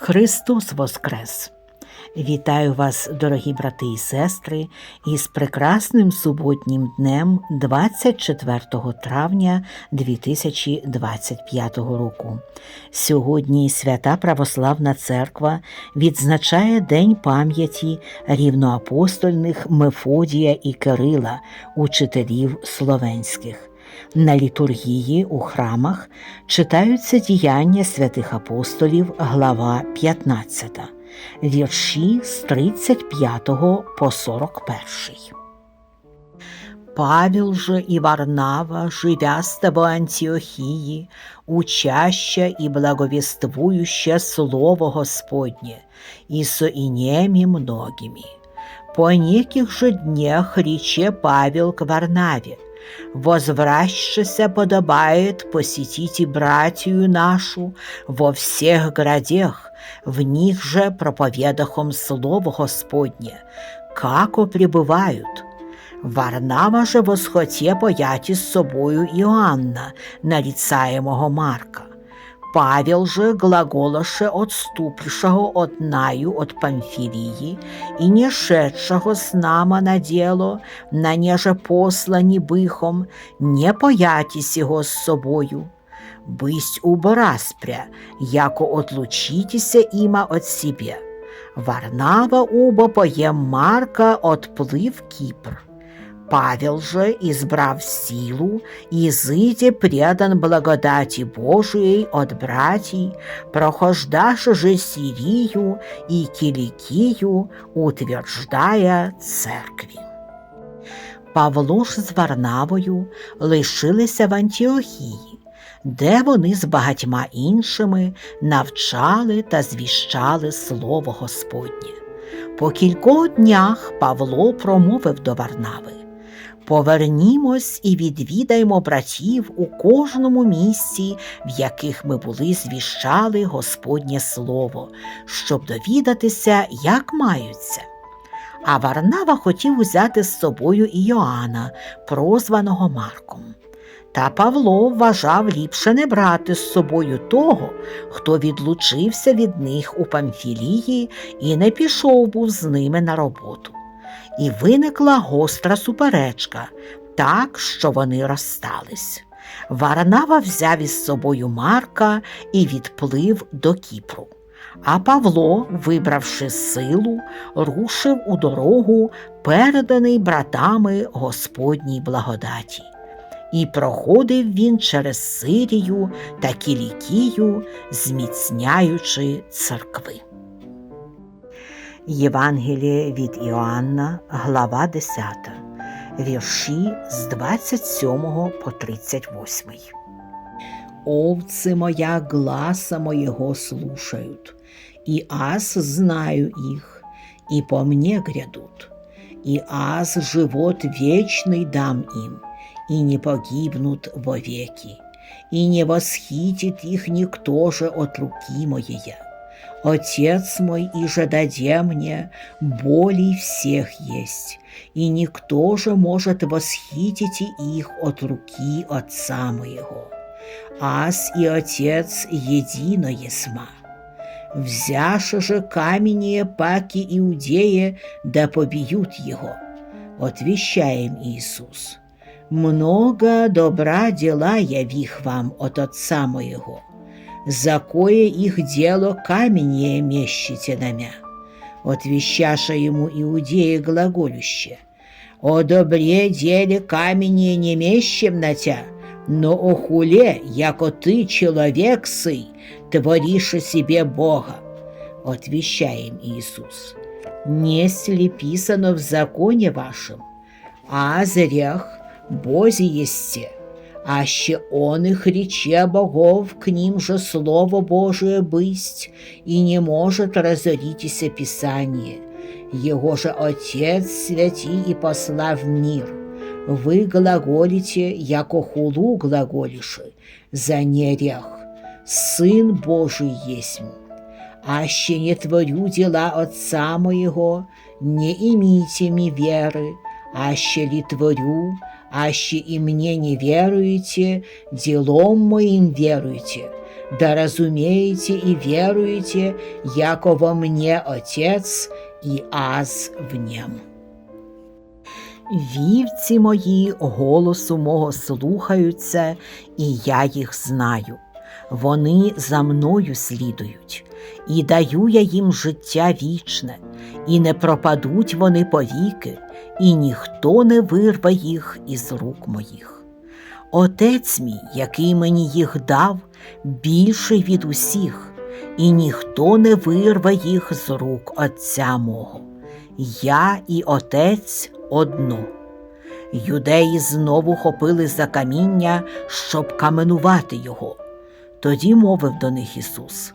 Христос Воскрес! Вітаю вас, дорогі брати і сестри, із прекрасним суботнім днем 24 травня 2025 року. Сьогодні Свята Православна Церква відзначає День пам'яті рівноапостольних Мефодія і Кирила, учителів словенських. На літургії у храмах читаються діяння святих апостолів, глава 15, вірші з 35 по 41. Павел же и Варнава, живя с тобой Антиохии, учаща и благовествующа Слово Господне, и со инеми многими. По неких же днях рече Павел к Варнаве, возвращася подобает посетить и братью нашу во всех градях, в них же проповедахом Слово Господне, како пребывают. Варнава же восхоте пояти с собою Иоанна, нарицаемого Марка. Павел же глаголоше отступившего от наю от Памфилии и не шедшего с нама на дело, на неже послані бихом, не поятись його з собою. Бысть убораспря, яко отлучитеся има от себе. Варнава убо поем Марка отплыв Кипр. Павел же, избрав силу, изыде предан благодати Божией от братьей, прохождаше же Сирию и Киликию, утверждая церкві. Павло ж з Варнавою лишилися в Антіохії, де вони з багатьма іншими навчали та звіщали Слово Господнє. По кількох днях Павло промовив до Варнави Повернімось і відвідаймо братів у кожному місці, в яких ми були звіщали Господнє Слово, щоб довідатися, як маються. А Варнава хотів узяти з собою і Йоанна, прозваного Марком. Та Павло вважав ліпше не брати з собою того, хто відлучився від них у Памфілії і не пішов був з ними на роботу і виникла гостра суперечка, так, що вони розстались. Варнава взяв із собою Марка і відплив до Кіпру. А Павло, вибравши силу, рушив у дорогу, переданий братами Господній благодаті. І проходив він через Сирію та Кілікію, зміцняючи церкви. Євангеліє від Іоанна, глава 10, вірші з 27 по 38. Овцы моя гласа моего слушают, и аз знаю их, и по мне грядут, и аз живот вечный дам им, и не погибнут вовеки, и не восхитит их никто же от руки моей. Отец мой и же мне болей всех есть, и никто же может восхитить их от руки Отца моего. Аз и Отец едино есма. Взяше же каменные паки иудеи, да побьют его. Отвещаем Иисус. Много добра дела явих вам от Отца моего за кое их дело каменье мещите на мя. Отвещаша ему иудеи глаголюще. О добре деле каменье не мещем на тя, но о хуле, яко ты, человек сый, творишь себе Бога. Отвещаем Иисус. Несть ли в законе вашем, а зрях Бозе есте, аще он их рече богов к ним же Слово Божие бысть, и не может разоритесь Писание. Его же Отец святи и посла в мир. Вы глаголите, яко хулу глаголиши, за нерях. Сын Божий есть. Аще не творю дела Отца моего, не имейте ми веры, аще ли творю, аще и мне не веруете, делом моим веруйте, да разумеете и веруете, яко во мне Отец и аз в нем. Вівці мої голосу мого слухаються, і я їх знаю. Вони за мною слідують, і даю я їм життя вічне, і не пропадуть вони повіки, і ніхто не вирве їх із рук моїх. Отець мій, який мені їх дав, більший від усіх, і ніхто не вирве їх з рук Отця мого. Я і Отець одно. Юдеї знову хопили за каміння, щоб каменувати його. Тоді мовив до них Ісус: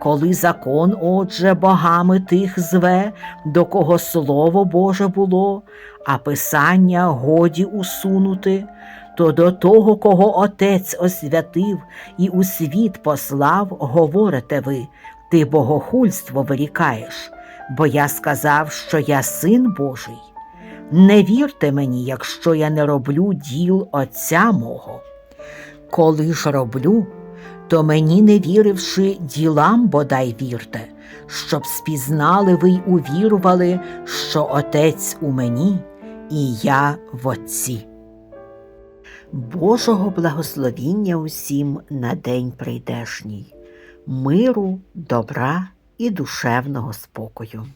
Коли закон, отже, богами тих зве, до кого слово Боже було, а писання годі усунути, то до того, кого Отець освятив і у світ послав, говорите ви, ти богохульство вирікаєш, бо я сказав, що я син Божий. Не вірте мені, якщо я не роблю діл Отця мого. Коли ж роблю, то мені не віривши ділам бодай вірте, щоб спізнали ви й увірували, що Отець у мені і я в Отці. Божого благословіння усім на день прийдешній, миру, добра і душевного спокою.